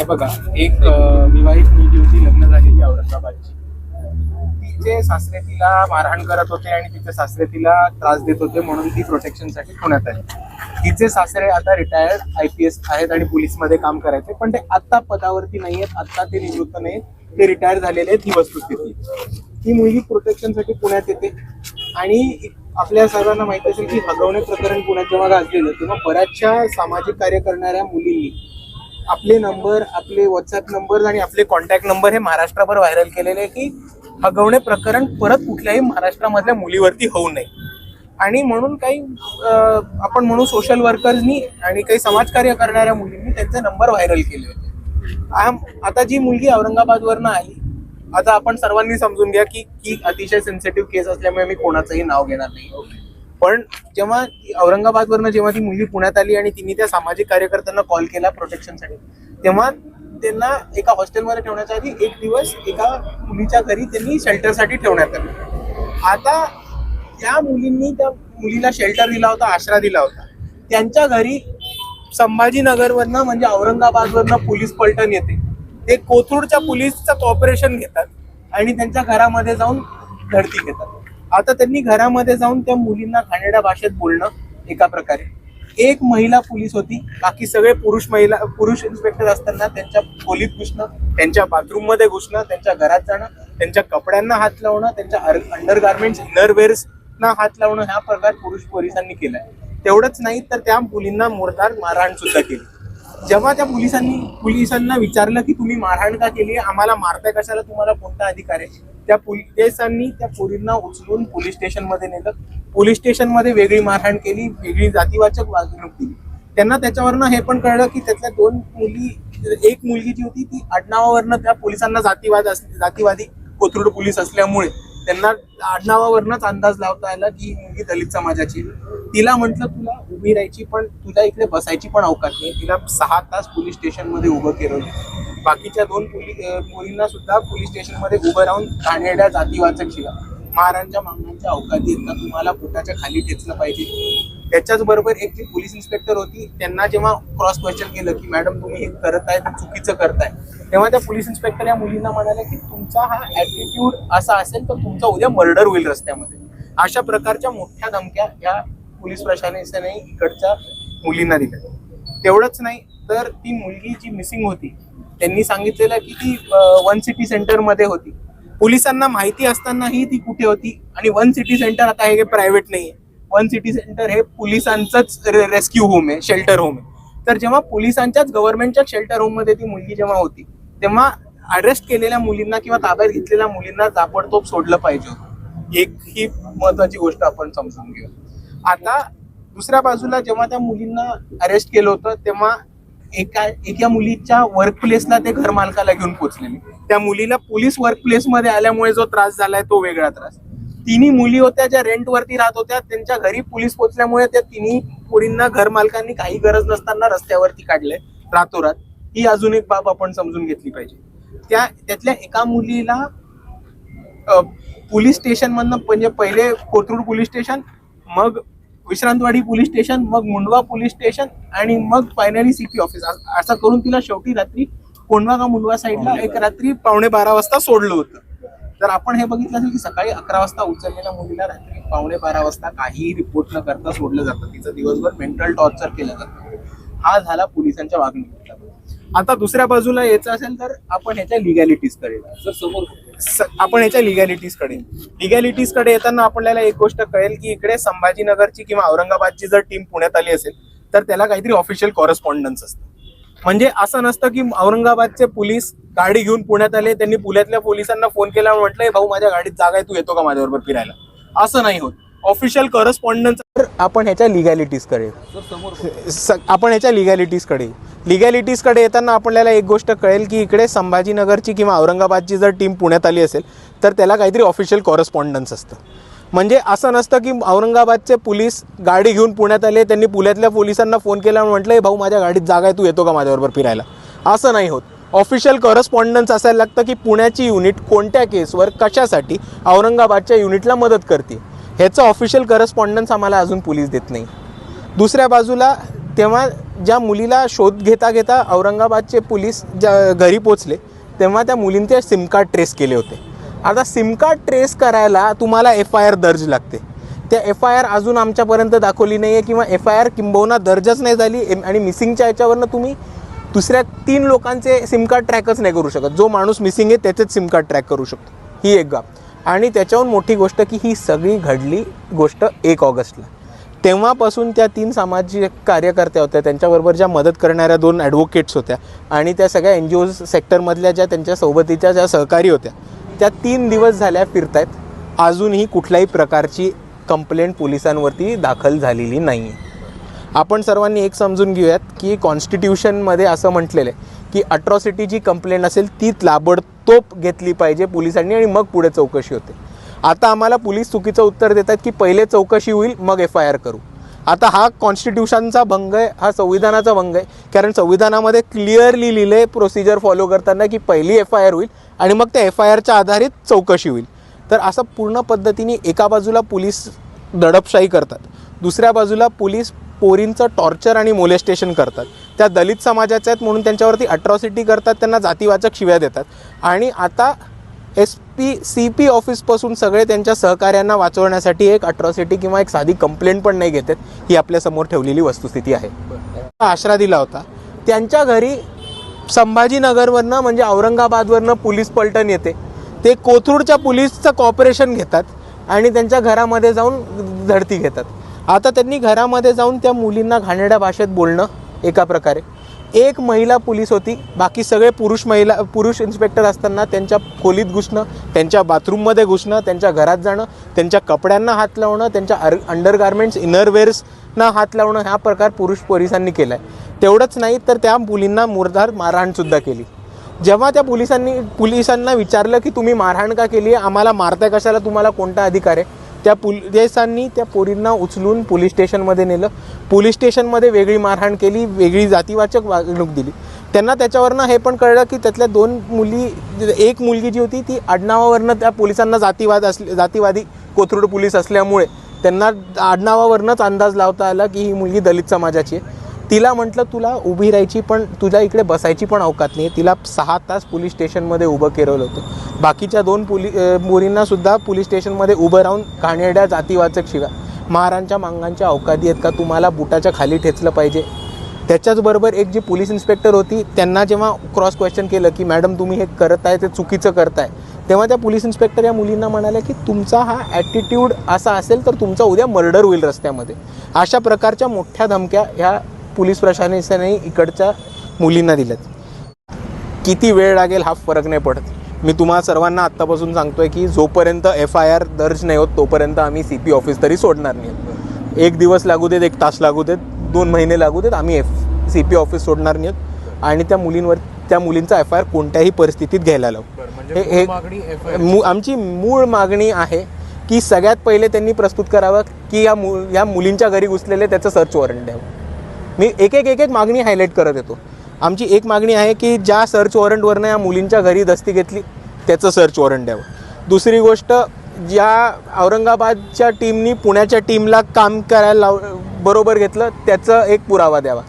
हे बघा एक विवाहित मुलगी होती लग्न झालेली औरंगाबादची. तिचे सासरे तिला मारहाण करत होते आणि तिचे सासरे तिला त्रास देत होते म्हणून ती प्रोटेक्शनसाठी पुण्यात आली. तिचे सासरे आता रिटायर्ड आय पी एस आहेत आणि पोलीसमध्ये काम करायचे पण ते आता पदावरती नाही आहेत आता ते निवृत्त नाहीत ते रिटायर झालेले आहेत ही वस्तुस्थिती. ही मुलगी प्रोटेक्शनसाठी पुण्यात येते आणि आपल्या सर्वांना माहीत असेल की हगवणे प्रकरण पुण्यात जेव्हा गाजलेलं तेव्हा बऱ्याचशा सामाजिक कार्य करणाऱ्या मुलींनी आपले नंबर आपले व्हॉट्सअप नंबर आणि आपले कॉन्टॅक्ट नंबर हे महाराष्ट्राभर व्हायरल केलेले आहे की हगवणे प्रकरण परत कुठल्याही महाराष्ट्रामधल्या मुलीवरती होऊ नये. आणि म्हणून काही आपण म्हणू सोशल वर्कर्सनी आणि काही समाजकार्य करणाऱ्या मुलींनी त्यांचे नंबर व्हायरल केले होते. आता जी मुलगी औरंगाबादवरनं आली आता आपण सर्वांनी समजून घ्या की की अतिशय सेन्सिटिव्ह केस असल्यामुळे मी कोणाचंही नाव घेणार नाही. पण जेव्हा औरंगाबादवरनं जेव्हा ती मुलगी पुण्यात आली आणि तिने त्या सामाजिक कार्यकर्त्यांना कॉल केला प्रोटेक्शनसाठी तेव्हा त्यांना एका हॉस्टेलमध्ये ठेवण्याच्या आधी एक दिवस एका मुलीच्या घरी त्यांनी शेल्टरसाठी ठेवण्यात आलं. आता त्या मुलींनी त्या मुलीला शेल्टर दिला होता आश्रा दिला होता. त्यांच्या घरी संभाजीनगरवरनं म्हणजे औरंगाबादवरनं पोलीस पलटण येते. ते कोथरूडच्या पोलीसचं कॉपरेशन घेतात आणि त्यांच्या घरामध्ये जाऊन धडती घेतात. आता त्यांनी घरामध्ये जाऊन त्या मुलींना घाणेड्या भाषेत बोलणं एका प्रकारे. एक महिला पोलीस होती बाकी सगळे पुरुष महिला पुरुष इन्स्पेक्टर असताना त्यांच्या खोलीत घुसणं त्यांच्या बाथरूममध्ये घुसणं त्यांच्या घरात जाणं त्यांच्या कपड्यांना हात लावणं त्यांच्या अंडर गार्मेंट्स इनरवेअर्सना हात लावणं हा प्रकार पुरुष पोलिसांनी केलाय. तेवढंच नाही तर त्या मुलींना मोरदार मारहाण सुद्धा केली. जेव्हा त्या पोलिसांनी पोलिसांना विचारलं की तुम्ही मारहाण का केली? आम्हाला मारताय कशाला? तुम्हाला कोणता अधिकार आहे? त्या पोलिसांनी त्या पोरींना उचलून पोलीस स्टेशनमध्ये नेलं. पोलीस स्टेशनमध्ये वेगळी मारहाण केली वेगळी जातीवाचक वागणूक दिली. त्यांना त्याच्यावरनं हे पण कळलं की त्यातल्या दोन मुली एक मुलगी जी होती ती आडनावावरनं त्या पोलिसांना जातीवाद जातीवादी कोथरूड पोलीस असल्यामुळे त्यांना आडनावावरनच अंदाज लावता आला की मुलगी दलित समाजाची तिला म्हटलं तुला उभी राहायची पण तुला इकडे बसायची पण अवकाश नाही. तिला सहा तास पोलीस स्टेशनमध्ये उभं केलं बाकीच्या दोन मुलींना सुद्धा पोलीस स्टेशनमध्ये उभं राहून कानेड्या जातीवाचक शिवा महाराजांच्या मागण्यांच्या अवकाशी येतात तुम्हाला पोटाच्या खाली ठेचलं पाहिजे. त्याच्याच बरोबर एक जी पोलीस इन्स्पेक्टर होती त्यांना जेव्हा क्रॉस क्वेश्चन केलं की मॅडम तुम्ही हे करत आहे चुकीचं करताय. तेव्हा त्या पोलीस इन्स्पेक्टर या मुलींना म्हणाल्या की तुमचा हा ऍटिट्यूड असा असेल तर तुमचा उद्या मर्डर होईल रस्त्यामध्ये. अशा प्रकारच्या मोठ्या धमक्या या पोलीस प्रशासनाने इकडच्या मुलींना दिल्या. तेवढंच नाही तर ती मुलगी जी मिसिंग होती त्यांनी सांगितलेलं की ती वन सिटी सेंटरमध्ये होती. पोलिसांना माहिती असतानाही ती कुठे होती आणि वन सिटी सेंटर आता हे प्रायव्हेट नाहीये वन सिटी सेंटर हे पोलिसांचंच रेस्क्यू होम आहे शेल्टर होम आहे. तर जेव्हा पोलिसांच्याच गव्हर्नमेंटच्या शेल्टर होममध्ये ती मुलगी जेव्हा होती तेव्हा अरेस्ट केलेल्या मुलींना किंवा ताब्यात घेतलेल्या मुलींना ताबडतोब सोडलं पाहिजे होतं. एक ही महत्वाची गोष्ट आपण समजून घेऊ आता दुसऱ्या बाजूला जेव्हा त्या मुलींना अरेस्ट केलं होतं तेव्हा एका एका मुलीच्या वर्क प्लेसला ते घर मालकाला घेऊन पोहोचलेले. त्या मुलीला पोलीस वर्क प्लेस मध्ये आल्यामुळे जो त्रास झालाय तो वेगळा त्रास. तिन्ही मुली होत्या ज्या रेंट वरती राहत होत्या त्यांच्या घरी पोलीस पोहोचल्यामुळे त्या तिन्ही मुलींना घर मालकांनी काही गरज नसताना रस्त्यावरती काढले रातोरात. ही अजून एक बाब आपण समजून घेतली पाहिजे. त्या त्यातल्या एका मुलीला पोलीस स्टेशन मधनं म्हणजे पहिले कोथरूड पोलीस स्टेशन मग विश्रांतवाडी पोलीस स्टेशन मग मुंडवा पोलीस स्टेशन आणि मग फायनली सीपी ऑफिस असं करून तिला शेवटी रात्री कोंडवा का मुंडवा साईडला एक रात्री पावणे बारा वाजता सोडलं होतं. तर आपण हे बघितलं असेल की सकाळी अकरा वाजता उचललेल्या मुलीला रात्री पावणे बारा वाजता काहीही रिपोर्ट न करता सोडलं जातं. तिचं दिवसभर मेंटल टॉर्चर केलं जातं. हा झाला पोलिसांच्या वागणुकीचा. आता दुसऱ्या बाजूला यायचं असेल तर आपण ह्याच्या लिगॅलिटीजकडे सर समोर. स- आपण ह्याच्या लिगॅलिटीजकडे लिगॅलिटीजकडे येताना आपल्याला एक गोष्ट कळेल की इकडे संभाजीनगरची किंवा औरंगाबादची जर टीम पुण्यात आली असेल तर त्याला काहीतरी ऑफिशियल कॉरेस्पॉन्डन्स असतं. म्हणजे असं नसतं की औरंगाबादचे पोलीस गाडी घेऊन पुण्यात आले त्यांनी पुण्यातल्या पोलिसांना फोन केला आणि म्हटलंय भाऊ माझ्या गाडीत जागा आहे तू येतो का माझ्याबरोबर फिरायला? असं नाही होत. ऑफिशियल कॉरेस्पॉन्डन्स आपण ह्याच्या लिगॅलिटीजकडे आपण ह्याच्या लिगॅलिटीजकडे लिगॅलिटीजकडे येताना आपल्याला एक गोष्ट कळेल की इकडे संभाजीनगरची किंवा औरंगाबादची जर टीम पुण्यात आली असेल तर त्याला काहीतरी ऑफिशियल कॉरेस्पॉन्डन्स असतं. म्हणजे असं नसतं की औरंगाबादचे पोलीस गाडी घेऊन पुण्यात आले त्यांनी पुण्यातल्या पोलिसांना फोन केला आणि म्हटलं भाऊ माझ्या गाडीत जागा आहे तू येतो का माझ्याबरोबर फिरायला? असं नाही होत. ऑफिशियल करस्पॉन्डन्स असायला लागतं की पुण्याची युनिट कोणत्या केसवर कशासाठी औरंगाबादच्या युनिटला मदत करते. ह्याचं ऑफिशियल करस्पॉन्डन्स आम्हाला अजून पोलीस देत नाही. दुसऱ्या बाजूला तेव्हा ज्या मुलीला शोध घेता घेता औरंगाबादचे पोलीस ज्या घरी पोचले तेव्हा त्या मुलींचे सिमकार्ड ट्रेस केले होते. आता सिमकार्ड ट्रेस करायला तुम्हाला एफ आय आर दर्ज लागते. त्या एफ आय आर अजून आमच्यापर्यंत दाखवली नाही आहे किंवा एफ आय आर किंबहुना दर्जच नाही झाली आणि मिसिंगच्या याच्यावरनं तुम्ही दुसऱ्या तीन लोकांचे सिमकार्ड ट्रॅकच नाही करू शकत. जो माणूस मिसिंग आहे त्याचेच सिमकार्ड ट्रॅक करू शकतो. ही एक गाप. आणि त्याच्याहून मोठी गोष्ट की ही सगळी घडली गोष्ट एक ऑगस्टला. तेव्हापासून त्या तीन सामाजिक कार्यकर्त्या होत्या त्यांच्याबरोबर ज्या मदत करणाऱ्या दोन ॲडव्होकेट्स होत्या आणि त्या सगळ्या एन जी ओ सेक्टरमधल्या ज्या त्यांच्या सोबतीच्या ज्या सहकारी होत्या त्या तीन दिवस झाल्या फिरतायत. अजूनही कुठल्याही प्रकारची कंप्लेंट पोलिसांवरती दाखल झालेली नाही आहे आपण सर्वांनी एक समजून घेऊयात की कॉन्स्टिट्यूशनमध्ये असं म्हटलेलं आहे की अट्रॉसिटी जी कंप्लेंट असेल ती ताबडतोब घेतली पाहिजे पोलिसांनी आणि मग पुढे चौकशी होते. आता आम्हाला पोलीस चुकीचं उत्तर देतात की पहिले चौकशी होईल मग एफ आय आर करू. आता हा कॉन्स्टिट्यूशनचा भंग आहे हा संविधानाचा भंग आहे. कारण संविधानामध्ये क्लिअरली लिहिले प्रोसिजर फॉलो करताना की पहिली एफ आय आर होईल आणि मग त्या एफ आय आरच्या आधारित चौकशी होईल. तर असं पूर्ण पद्धतीने एका बाजूला पोलीस दडपशाही करतात दुसऱ्या बाजूला पोलीस पोरींचं टॉर्चर आणि मोलेस्टेशन करतात. त्या दलित समाजाच्या आहेत म्हणून त्यांच्यावरती अट्रॉसिटी करतात त्यांना जातीवाचक शिव्या देतात. आणि आता एस पी सी पी ऑफिसपासून सगळे त्यांच्या सहकार्यांना वाचवण्यासाठी एक अट्रॉसिटी किंवा एक साधी कंप्लेंट पण नाही घेतात. ही आपल्यासमोर ठेवलेली वस्तुस्थिती आहे. आश्रा दिला होता. त्यांच्या घरी संभाजीनगरवरनं म्हणजे औरंगाबादवरनं पोलीस पलटण येते. ते कोथरूडच्या पोलीसचं कॉपरेशन घेतात आणि त्यांच्या घरामध्ये जाऊन झडती घेतात. आता त्यांनी घरामध्ये जाऊन त्या मुलींना घाणेड्या भाषेत बोलणं एका प्रकारे. एक महिला पोलीस होती बाकी सगळे पुरुष महिला पुरुष इन्स्पेक्टर असताना त्यांच्या खोलीत घुसणं त्यांच्या बाथरूममध्ये घुसणं त्यांच्या घरात जाणं त्यांच्या कपड्यांना हात लावणं त्यांच्या अर अंडरगार्मेंट्स इनरवेअर्सना हात लावणं हा प्रकार पुरुष पोलिसांनी केला आहे तेवढंच नाही तर त्या मुलींना मुरधार मारहाणसुद्धा केली. जेव्हा त्या पोलिसांनी पोलिसांना विचारलं की तुम्ही मारहाण का केली आहे? आम्हाला मारताय कशाला? तुम्हाला कोणता अधिकार आहे? त्या पोलिसांनी त्या पोरींना उचलून पोलीस स्टेशनमध्ये नेलं. पोलीस स्टेशनमध्ये वेगळी मारहाण केली वेगळी जातीवाचक वागणूक दिली. त्यांना त्याच्यावरनं हे पण कळलं की त्यातल्या दोन मुली एक मुलगी जी होती ती आडनावावरनं त्या पोलिसांना जातीवाद असले जातीवादी कोथरूड पोलीस असल्यामुळे त्यांना आडनावावरनंच अंदाज लावता आला की ही मुलगी दलित समाजाची आहे. तिला म्हटलं तुला उभी राहायची पण तुझ्या इकडे बसायची पण अवकात नाही तिला सहा तास पोलीस स्टेशनमध्ये उभं केलं होतं. बाकीच्या दोन पोली मुलींनासुद्धा पोलीस स्टेशनमध्ये उभं राहून घाणेरड्या जातीवाचक शिव्या. महारांच्या मांगांच्या अवकादी आहेत का? तुम्हाला बुटाच्या खाली ठेचलं पाहिजे. त्याच्याचबरोबर एक जी पोलीस इन्स्पेक्टर होती त्यांना जेव्हा क्रॉस क्वेश्चन केलं की मॅडम तुम्ही हे करत आहे ते चुकीचं करताय. तेव्हा त्या पोलीस इन्स्पेक्टर या मुलींना म्हणाल्या की तुमचा हा ॲटिट्यूड असा असेल तर तुमचा उद्या मर्डर होईल रस्त्यामध्ये. अशा प्रकारच्या मोठ्या धमक्या ह्या पोलीस प्रशासनाने इकडच्या मुलींना दिल्यात किती वेळ लागेल हा फरक नाही पडत. मी तुम्हाला सर्वांना आत्तापासून सांगतोय की जोपर्यंत एफ आय आर दर्ज नाही होत तोपर्यंत आम्ही सी पी ऑफिस तरी सोडणार नाही. एक दिवस लागू देत एक तास लागू देत दोन महिने लागू देत आम्ही एफ सी पी ऑफिस सोडणार नाही आहोत आणि त्या मुलींवर त्या मुलींचा एफ आय आर कोणत्याही परिस्थितीत घ्यायला लावू. हे- हे- आमची मूळ मागणी आहे की सगळ्यात पहिले त्यांनी प्रस्तुत करावं की या मु या मुलींच्या घरी घुसलेले त्याचं सर्च वॉरंट द्यावं. मी एक एक एक एक मागणी हायलाईट करत येतो. आमची एक मागणी आहे की ज्या सर्च वॉरंटवरनं या मुलींच्या घरी दस्ती घेतली त्याचं सर्च वॉरंट द्यावं. दुसरी गोष्ट ज्या औरंगाबादच्या टीमनी पुण्याच्या टीमला काम करायला लाव बरोबर घेतलं त्याचं एक पुरावा द्यावा.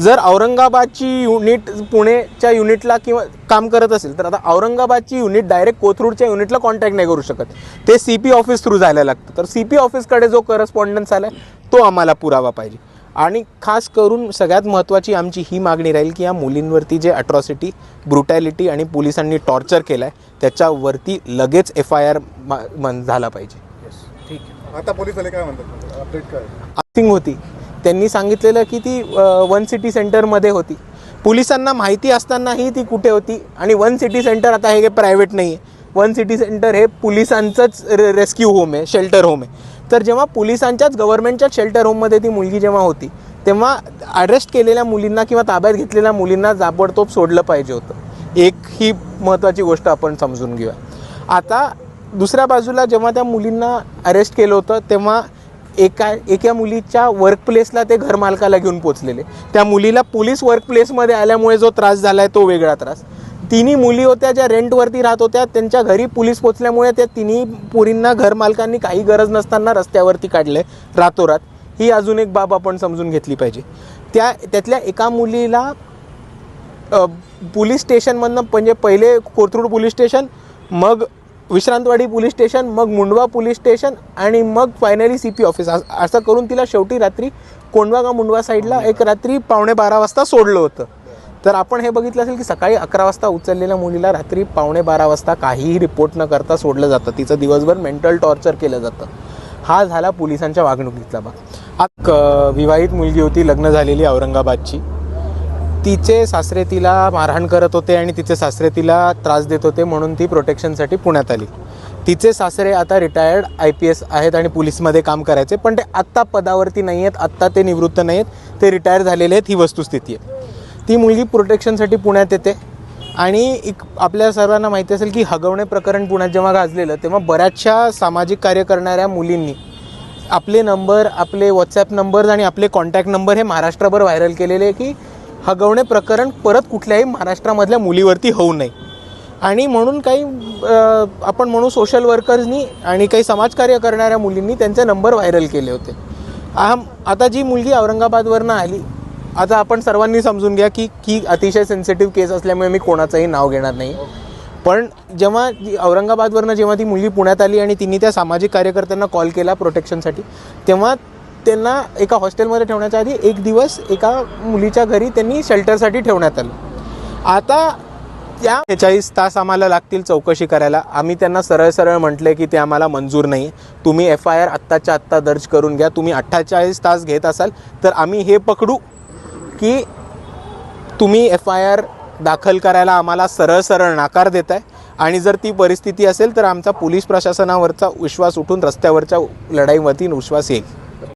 जर औरंगाबादची युनिट पुणेच्या युनिटला किंवा काम करत असेल तर आता औरंगाबादची युनिट डायरेक्ट कोथरूडच्या युनिटला कॉन्टॅक्ट नाही करू शकत. ते सी पी ऑफिस थ्रू जायला लागतं. तर सी पी ऑफिसकडे जो करस्पॉन्डन्स आला तो आम्हाला पुरावा पाहिजे. आणि खास करून सगळ्यात महत्त्वाची आमची ही मागणी राहील की या मुलींवरती जे अट्रॉसिटी ब्रुटॅलिटी आणि पोलिसांनी टॉर्चर केलं आहे त्याच्यावरती लगेच एफ आय आर झाला पाहिजे. ठीक आहे. आता पोलीस आले काय म्हणतात अपडेट काय होती. त्यांनी सांगितलेलं की ती वन सिटी सेंटरमध्ये होती. पोलिसांना माहिती असतानाही ती कुठे होती? आणि वन सिटी सेंटर आता हे प्रायव्हेट नाही आहे वन सिटी सेंटर हे पोलिसांचंच रेस्क्यू होम आहे शेल्टर होम आहे. तर जेव्हा पोलिसांच्याच गव्हर्नमेंटच्याच शेल्टर होममध्ये ती मुलगी जेव्हा होती तेव्हा अरेस्ट केलेल्या मुलींना किंवा ताब्यात घेतलेल्या मुलींना जाबडतोब सोडलं पाहिजे होतं. एक ही महत्त्वाची गोष्ट आपण समजून घेऊया. आता दुसऱ्या बाजूला जेव्हा त्या मुलींना अरेस्ट केलं होतं तेव्हा एका एका मुलीच्या वर्क प्लेसला ते घरमालकाला घेऊन पोचलेले त्या मुलीला पोलीस वर्क प्लेसमध्ये आल्यामुळे जो त्रास झाला आहे तो वेगळा त्रास. तिन्ही मुली होत्या ज्या रेंटवरती राहत होत्या. त्यांच्या घरी पोलीस पोचल्यामुळे त्या तिन्ही पुरींना घरमालकांनी काही गरज नसताना रस्त्यावरती काढले रातोरात. ही अजून एक बाब आपण समजून घेतली पाहिजे. त्या त्यातल्या एका मुलीला पोलीस स्टेशनमधनं म्हणजे पहिले कोथरूड पोलीस स्टेशन मग विश्रांतवाडी पोलीस स्टेशन मग मुंडवा पोलीस स्टेशन आणि मग फायनली सी पी ऑफिस असं करून तिला शेवटी रात्री कोंडवा का मुंडवा साईडला एक रात्री पावणे बारा वाजता सोडलं होतं. तर आपण हे बघितलं असेल की सकाळी अकरा वाजता उचललेल्या मुलीला रात्री पावणे बारा वाजता काहीही रिपोर्ट न करता सोडलं जातं. तिचं दिवसभर मेंटल टॉर्चर केलं जातं. हा झाला पोलिसांच्या वागणुकीतला भाग. एक विवाहित मुलगी होती लग्न झालेली औरंगाबादची. तिचे सासरे तिला मारहाण करत होते आणि तिचे सासरे तिला त्रास देत होते म्हणून ती प्रोटेक्शनसाठी पुण्यात आली. तिचे सासरे आता रिटायर्ड आय पी एस आहेत आणि पोलीसमध्ये काम करायचे पण ते आत्ता पदावरती नाही आहेत आत्ता ते निवृत्त नाही आहेत ते रिटायर झालेले आहेत ही वस्तुस्थिती आहे. ती मुलगी प्रोटेक्शनसाठी पुण्यात येते. आणि एक आपल्या सर्वांना माहिती असेल की हगवणे प्रकरण पुण्यात जेव्हा गाजलेलं तेव्हा बऱ्याचशा सामाजिक कार्य करणाऱ्या मुलींनी आपले नंबर आपले व्हॉट्सॲप नंबर्स आणि आपले कॉन्टॅक्ट नंबर हे महाराष्ट्रभर व्हायरल केलेले आहे की हगवणे प्रकरण परत कुठल्याही महाराष्ट्रामधल्या मुलीवरती होऊ नये. आणि म्हणून काही आपण म्हणू सोशल वर्कर्सनी आणि काही समाजकार्य करणाऱ्या मुलींनी त्यांचे नंबर व्हायरल केले होते. आम आता जी मुलगी औरंगाबादवरनं आली आता आपण सर्वांनी समजून घ्या की की अतिशय सेन्सिटिव्ह केस असल्यामुळे मी कोणाचंही नाव घेणार नाही. पण जेव्हा औरंगाबादवरनं जेव्हा ती मुलगी पुण्यात आली आणि तिने त्या सामाजिक कार्यकर्त्यांना कॉल केला प्रोटेक्शनसाठी तेव्हा त्यांना एका हॉस्टेलमध्ये ठेवण्याच्या आधी एक दिवस एका मुलीच्या घरी त्यांनी शेल्टरसाठी ठेवण्यात आलं. आता त्या बेचाळीस तास आम्हाला लागतील चौकशी करायला. आम्ही त्यांना सरळ सरळ म्हटले की ते आम्हाला मंजूर नाही. तुम्ही एफ आय आर आत्ताच्या आत्ता दर्ज करून घ्या. तुम्ही अठ्ठेचाळीस तास घेत असाल तर आम्ही हे पकडू. की तुम्ही एफ आय आर दाखल करायला आम्हाला सरळ सरळ नाकार देत आहे आणि जर ती परिस्थिती असेल तर आमचा पोलीस प्रशासनावरचा विश्वास उठून रस्त्यावरच्या लढाईवरती विश्वास येईल.